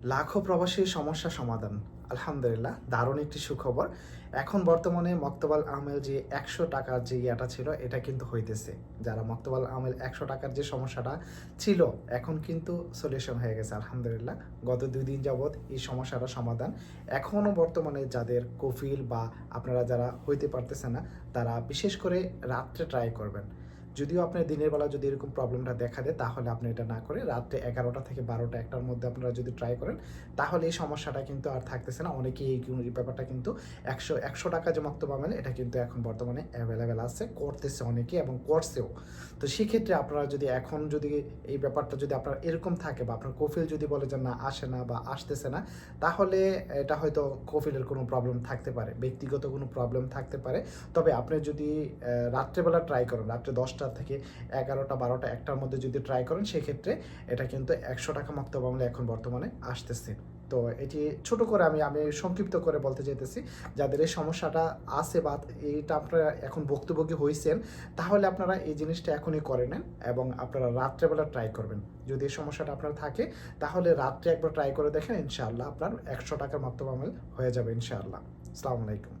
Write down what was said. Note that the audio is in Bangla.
লাখো প্রবাসীর সমস্যা সমাধান। আলহামদুলিল্লাহ, দারুণ একটি সুখবর। এখন বর্তমানে মক্তবাল আমেল যে একশো টাকার যে ইয়াটা ছিল, এটা কিন্তু হইতেছে। যারা মক্তবাল আমেল একশো টাকার যে সমস্যাটা ছিল, এখন কিন্তু সলিউশন হয়ে গেছে, আলহামদুলিল্লাহ। গত দুই দিন যাবৎ এই সমস্যাটা সমাধান। এখনও বর্তমানে যাদের কফিল বা আপনারা যারা হইতে পারতেছে না, তারা বিশেষ করে রাত্রে ট্রাই করবেন। যদিও আপনার দিনের বেলা যদি এরকম প্রবলেমটা দেখা দেয়, তাহলে আপনি এটা না করে রাত্রে এগারোটা থেকে বারোটা একটার মধ্যে আপনারা যদি ট্রাই করেন, তাহলে এই সমস্যাটা কিন্তু আর থাকতেছে না। অনেকেই এই ব্যাপারটা কিন্তু একশো একশো টাকা যে মক্তব আমেল, এটা কিন্তু এখন বর্তমানে অ্যাভেলেবেল আছে, করতেছে অনেকে এবং করছেও। তো সেক্ষেত্রে আপনারা যদি এখন যদি এই ব্যাপারটা যদি আপনার এরকম থাকে বা আপনার কফিল যদি বলে যে না, আসে না বা আসতেছে না, তাহলে এটা হয়তো কফিলের কোনো প্রবলেম থাকতে পারে, ব্যক্তিগত কোনো প্রবলেম থাকতে পারে। তবে আপনি যদি রাত্রেবেলা ট্রাই করেন, রাত্রে দশটা থেকে এগারোটা, বারোটা একটার মধ্যে যদি ট্রাই করেন, সেক্ষেত্রে এটা কিন্তু একশো টাকা মুক্ত বাংলা এখন বর্তমানে আসতেছে। তো এটি ছোট করে আমি আমি সংক্ষিপ্ত করে বলতে চাইতেছি, যাদের এই সমস্যাটা আছে বা এইটা আপনারা এখন ভুক্তভোগী হয়েছেন তাহলে আপনারা এই জিনিসটা এখনই করে নেন এবং আপনারা রাত্রেবেলা ট্রাই করবেন। যদি এই সমস্যাটা আপনার থাকে, তাহলে রাত্রে একবার ট্রাই করে দেখেন, ইনশাআল্লাহ আপনার একশো টাকার মাত্র হয়ে যাবে, ইনশাআল্লাহ। আসসালামু আলাইকুম।